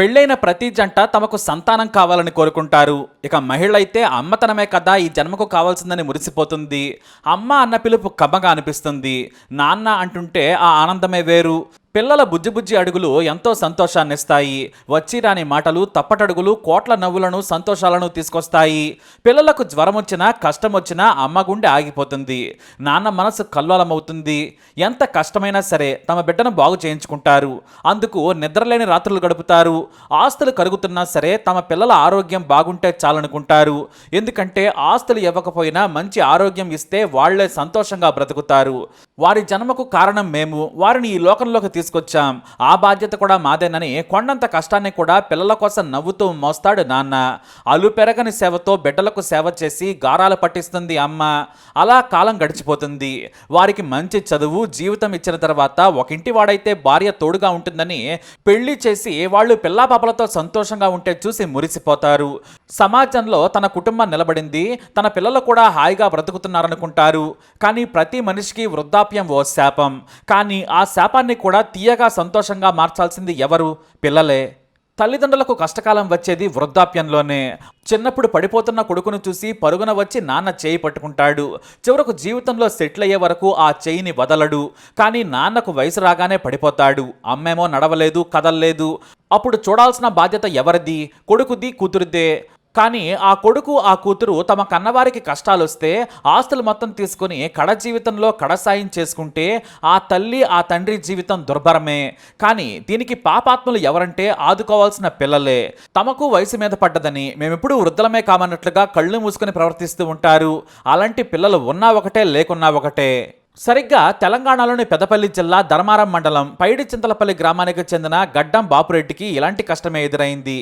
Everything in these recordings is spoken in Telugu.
పెళ్ళైన ప్రతి జంట తమకు సంతానం కావాలని కోరుకుంటారు. ఇక మహిళ అయితే అమ్మతనమే కదా ఈ జన్మకు కావాల్సిందని మురిసిపోతుంది. అమ్మ అన్న పిలుపు కమ్మగా అనిపిస్తుంది. నాన్న అంటుంటే ఆ ఆనందమే వేరు. పిల్లల బుజ్జి బుజ్జి అడుగులు ఎంతో సంతోషాన్ని ఇస్తాయి వచ్చి రాని మాటలు తప్పటడుగులు కోట్ల నవ్వులను సంతోషాలను తీసుకొస్తాయి. పిల్లలకు జ్వరం వచ్చినా కష్టం వచ్చినా అమ్మ గుండె ఆగిపోతుంది. నాన్న మనసు కల్లోలమవుతుంది. ఎంత కష్టమైనా సరే తమ బిడ్డను బాగు చేయించుకుంటారు. అందుకు నిద్రలేని రాత్రులు గడుపుతారు. ఆస్తులు కరుగుతున్నా సరే తమ పిల్లల ఆరోగ్యం బాగుంటే చాలనుకుంటారు. ఎందుకంటే ఆస్తులు ఇవ్వకపోయినా మంచి ఆరోగ్యం ఇస్తే వాళ్ళే సంతోషంగా బ్రతుకుతారు. వారి జన్మకు కారణం మేము. వారిని ఈ లోకంలోకి తీసుకొచ్చాం. ఆ బాధ్యత కూడా మాదేనని కొండంత కష్టాన్ని కూడా పిల్లల కోసం నవ్వుతూ మోస్తాడు నాన్న. అలు పెరగని సేవతో బిడ్డలకు సేవ చేసి గారాలు పట్టిస్తుంది అమ్మ. అలా కాలం గడిచిపోతుంది. వారికి మంచి చదువు జీవితం ఇచ్చిన తర్వాత ఒక ఇంటి వాడైతే భార్య తోడుగా ఉంటుందని పెళ్ళి చేసి వాళ్ళు పిల్లాపాపలతో సంతోషంగా ఉంటే చూసి మురిసిపోతారు. సమాజంలో తన కుటుంబం నిలబడింది. తన పిల్లలు కూడా హాయిగా బ్రతుకుతున్నారనుకుంటారు. కానీ ప్రతి మనిషికి వృద్ధాప్యం ఓ శాపం. కానీ ఆ శాపాన్ని కూడా తీయగా సంతోషంగా మార్చాల్సింది ఎవరు? పిల్లలే. తల్లిదండ్రులకు కష్టకాలం వచ్చేది వృద్ధాప్యంలోనే. చిన్నప్పుడు పడిపోతున్న కొడుకును చూసి పరుగున వచ్చి నాన్న చేయి పట్టుకుంటాడు. చివరకు జీవితంలో సెటిల్ అయ్యే వరకు ఆ చేయిని వదలడు. కానీ నాన్నకు వయసు రాగానే పడిపోతాడు. అమ్మేమో నడవలేదు కదల్లేదు. అప్పుడు చూడాల్సిన బాధ్యత ఎవరిది? కొడుకుది కూతురిదే. కానీ ఆ కొడుకు ఆ కూతురు తమ కన్నవారికి కష్టాలు వస్తే ఆస్తులు మొత్తం తీసుకుని కడ జీవితంలో కడసాయం చేసుకుంటే ఆ తల్లి ఆ తండ్రి జీవితం దుర్భరమే. కానీ దీనికి పాపాత్ములు ఎవరంటే ఆదుకోవాల్సిన పిల్లలే. తమకు వయసు మీద పడ్డదని మేమెప్పుడు వృద్ధులమే కామన్నట్లుగా కళ్ళు మూసుకుని ప్రవర్తిస్తూ ఉంటారు. అలాంటి పిల్లలు ఉన్నా ఒకటే లేకున్నా ఒకటే. సరిగ్గా తెలంగాణలోని పెదపల్లి జిల్లా ధర్మారం మండలం పైడి చింతలపల్లి గ్రామానికి చెందిన గడ్డం బాపురెడ్డికి ఇలాంటి కష్టమే ఎదురైంది.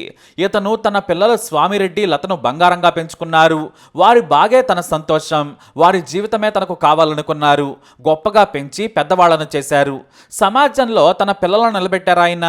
ఇతను తన పిల్లలు స్వామిరెడ్డి లతను బంగారంగా పెంచుకున్నారు. వారి బాగే తన సంతోషం. వారి జీవితమే తనకు కావాలనుకున్నారు. గొప్పగా పెంచి పెద్దవాళ్ళను చేశారు. సమాజంలో తన పిల్లలను నిలబెట్టారాయన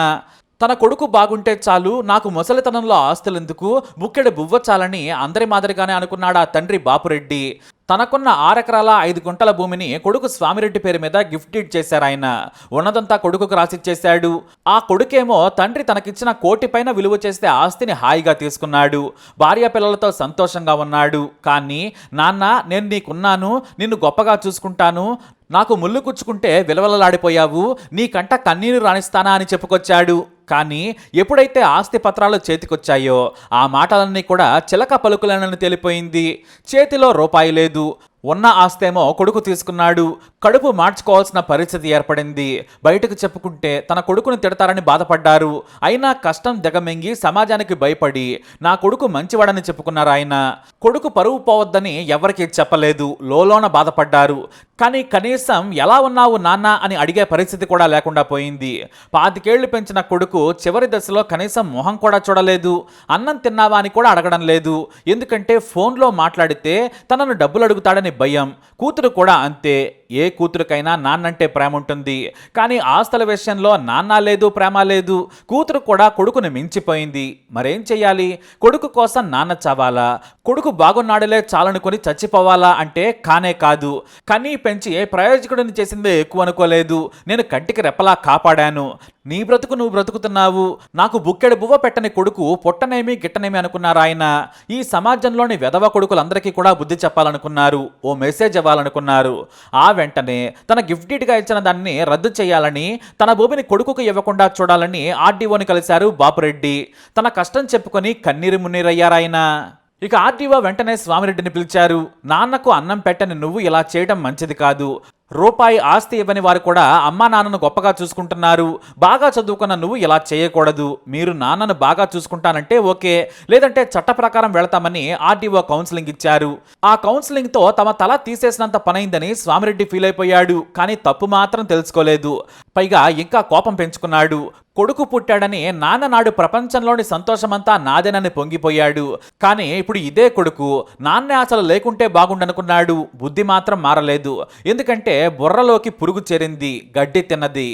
తన కొడుకు బాగుంటే చాలు నాకు ముసలితనంలో ఆస్తులెందుకు ముక్కెడు బువ్వ చాలని అందరి మాదిరిగానే అనుకున్నాడు ఆ తండ్రి బాపురెడ్డి. తనకున్న ఆరెకరాల ఐదు గుంటల భూమిని కొడుకు స్వామిరెడ్డి పేరు మీద గిఫ్ట్ డీడ్ చేశారు ఆయన. ఉన్నదంతా కొడుకుకు రాసిచ్చేశాడు. ఆ కొడుకేమో తండ్రి తనకిచ్చిన కోటి పైన విలువ చేస్తే ఆస్తిని హాయిగా తీసుకున్నాడు. భార్య పిల్లలతో సంతోషంగా ఉన్నాడు. కానీ నాన్న నేను నీకున్నాను నిన్ను గొప్పగా చూసుకుంటాను. నాకు ముళ్ళు కుచ్చుకుంటే విలవలలాడిపోయావు. నీకంట కన్నీరు రాణిస్తానా అని చెప్పుకొచ్చాడు. కానీ ఎప్పుడైతే ఆస్తి పత్రాలు చేతికొచ్చాయో ఆ మాటలన్నీ కూడా చిలక పలుకులనని తెలిపోయింది. చేతిలో రూపాయి లేదు. ಇದು ఉన్న ఆస్తేమో కొడుకు తీసుకున్నాడు. కడుపు మార్చుకోవాల్సిన పరిస్థితి ఏర్పడింది. బయటకు చెప్పుకుంటే తన కొడుకును తిడతారని బాధపడ్డారు. అయినా కష్టం దిగమింగి సమాజానికి భయపడి నా కొడుకు మంచివాడని చెప్పుకున్నారు ఆయన. కొడుకు పరువు పోవద్దని ఎవరికీ చెప్పలేదు. లోలోన బాధపడ్డారు. కానీ కనీసం ఎలా ఉన్నావు నాన్న అని అడిగే పరిస్థితి కూడా లేకుండా పోయింది. పాతికేళ్ళు పెంచిన కొడుకు చివరి దశలో కనీసం మొహం కూడా చూడలేదు. అన్నం తిన్నావా అని కూడా అడగడం లేదు. ఎందుకంటే ఫోన్లో మాట్లాడితే తనను డబ్బులు అడుగుతాడని భయం. కూతురు కూడా అంతే. ఏ కూతురుకైనా నాన్నంటే ప్రేమ ఉంటుంది. కానీ ఆస్తుల విషయంలో నాన్న లేదు ప్రేమ లేదు. కూతురు కూడా కొడుకుని మించిపోయింది. మరేం చెయ్యాలి? కొడుకు కోసం నాన్న చావాలా? కొడుకు బాగున్నాడులే చాలనుకొని చచ్చిపోవాలా అంటే కానే కాదు. కనీ పెంచి ఏ ప్రయోజకుడిని చేసిందే ఎక్కువ అనుకోలేదు. నేను కంటికి రెప్పలా కాపాడాను. నీ బ్రతుకు నువ్వు బ్రతుకుతున్నావు. నాకు బుక్కెడు బువ్వ పెట్టని కొడుకు పొట్టనేమి గిట్టనేమి అనుకున్నారు ఆయన. ఈ సమాజంలోని వెధవ కొడుకులందరికీ కూడా బుద్ధి చెప్పాలనుకున్నారు. ఓ మెసేజ్ ఇవ్వాలనుకున్నారు. ఆ వెంటనే తన గిఫ్ట్ ఇచ్చిన దాన్ని రద్దు చేయాలని తన భూమిని కొడుకుకు ఇవ్వకుండా చూడాలని ఆర్డీఓని కలిశారు బాపురెడ్డి. తన కష్టం చెప్పుకొని కన్నీరు మున్నీరయ్యారాయన. ఇక ఆర్డీఓ వెంటనే స్వామిరెడ్డిని పిలిచారు. నాన్నకు అన్నం పెట్టని నువ్వు ఇలా చేయడం మంచిది కాదు. రూపాయి ఆస్తి ఇవ్వని వారు కూడా అమ్మా నాన్నను గొప్పగా చూసుకుంటున్నారు. బాగా చదువుకున్న నువ్వు ఇలా చేయకూడదు. మీరు నాన్నను బాగా చూసుకుంటానంటే ఓకే. లేదంటే చట్ట ప్రకారం వెళతామని ఆర్డీఓ కౌన్సిలింగ్ ఇచ్చారు. ఆ కౌన్సిలింగ్తో తమ తల తీసేసినంత పనైందని స్వామిరెడ్డి ఫీల్ అయిపోయాడు కానీ తప్పు మాత్రం తెలుసుకోలేదు. పైగా ఇంకా కోపం పెంచుకున్నాడు. కొడుకు పుట్టాడని నాన్న నాడు ప్రపంచంలోని సంతోషమంతా నాదేనని పొంగిపోయాడు. కానీ ఇప్పుడు ఇదే కొడుకు నాన్న అసలు లేకుంటే బాగుండనుకున్నాడు. బుద్ధి మాత్రం మారలేదు. ఎందుకంటే బుర్రలోకి పురుగు చేరింది గడ్డి తిన్నది.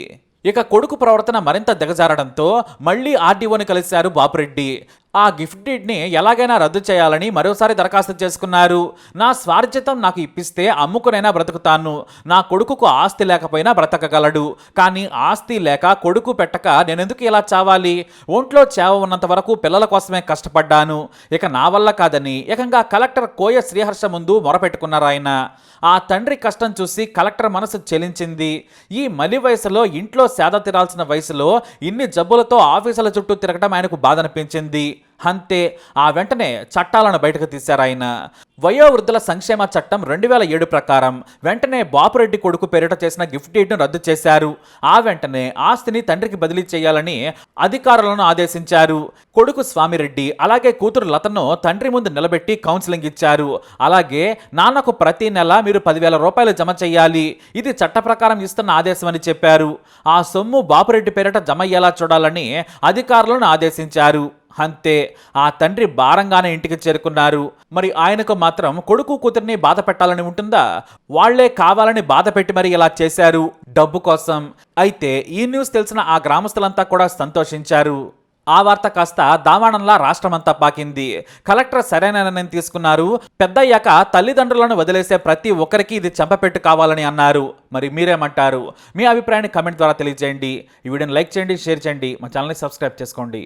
ఇక కొడుకు ప్రవర్తన మరింత దిగజారడంతో మళ్ళీ ఆర్డీఓని కలిశారు బాపురెడ్డి. ఆ గిఫ్ట్ డీడ్ని ఎలాగైనా రద్దు చేయాలని మరోసారి దరఖాస్తు చేసుకున్నారు. నా స్వార్జితం నాకు ఇప్పిస్తే అమ్ముకునైనా బ్రతుకుతాను. నా కొడుకుకు ఆస్తి లేకపోయినా బ్రతకగలడు. కానీ ఆస్తి లేక కొడుకు పెట్టక నేనెందుకు ఇలా చావాలి? ఒంట్లో చేవ ఉన్నంత వరకు పిల్లల కోసమే కష్టపడ్డాను. ఇక నా వల్ల కాదని ఏకంగా కలెక్టర్ కోయ శ్రీహర్ష ముందు మొరపెట్టుకున్నారు ఆయన. ఆ తండ్రి కష్టం చూసి కలెక్టర్ మనసు చెలించింది. ఈ మలి వయసులో ఇంట్లో సేద తీరాల్సిన వయసులో ఇన్ని జబ్బులతో ఆఫీసుల చుట్టూ తిరగడం ఆయనకు బాధనిపించింది అంతే ఆ వెంటనే చట్టాలను బయటకు తీశారు ఆయన. వయోవృద్ధుల సంక్షేమ చట్టం రెండు వేల ఏడు ప్రకారం వెంటనే బాపురెడ్డి కొడుకు పేరిట చేసిన గిఫ్ట్ డీడ్ను రద్దు చేశారు. ఆ వెంటనే ఆస్తిని తండ్రికి బదిలీ చేయాలని అధికారులను ఆదేశించారు. కొడుకు స్వామిరెడ్డి అలాగే కూతురు లతను తండ్రి ముందు నిలబెట్టి కౌన్సిలింగ్ ఇచ్చారు. అలాగే నాన్నకు ప్రతి నెల మీరు పదివేల రూపాయలు జమ చేయాలి. ఇది చట్ట ప్రకారం ఇస్తున్న ఆదేశం అని చెప్పారు. ఆ సొమ్ము బాపురెడ్డి పేరిట జమ అయ్యేలా చూడాలని అధికారులను ఆదేశించారు. అంతే ఆ తండ్రి భారంగానే ఇంటికి చేరుకున్నారు. మరి ఆయనకు మాత్రం కొడుకు కూతుర్ని బాధ పెట్టాలని ఉంటుందా? వాళ్ళే కావాలని బాధ పెట్టి మరి ఇలా చేశారు? డబ్బు కోసం. అయితే ఈ న్యూస్ తెలిసిన ఆ గ్రామస్తులంతా కూడా సంతోషించారు. ఆ వార్త కాస్త దావాణంలా రాష్ట్రమంతా పాకింది. కలెక్టర్ సరైన నిర్ణయం తీసుకున్నారు. పెద్దయ్యాక తల్లిదండ్రులను వదిలేసే ప్రతి ఒక్కరికి ఇది చెంపపెట్టు కావాలని అన్నారు. మరి మీరేమంటారు? మీ అభిప్రాయాన్ని కమెంట్ ద్వారా తెలియజేయండి. ఈ వీడియోని లైక్ చేయండి షేర్ చేయండి. మా ఛానల్ని సబ్స్క్రైబ్ చేసుకోండి.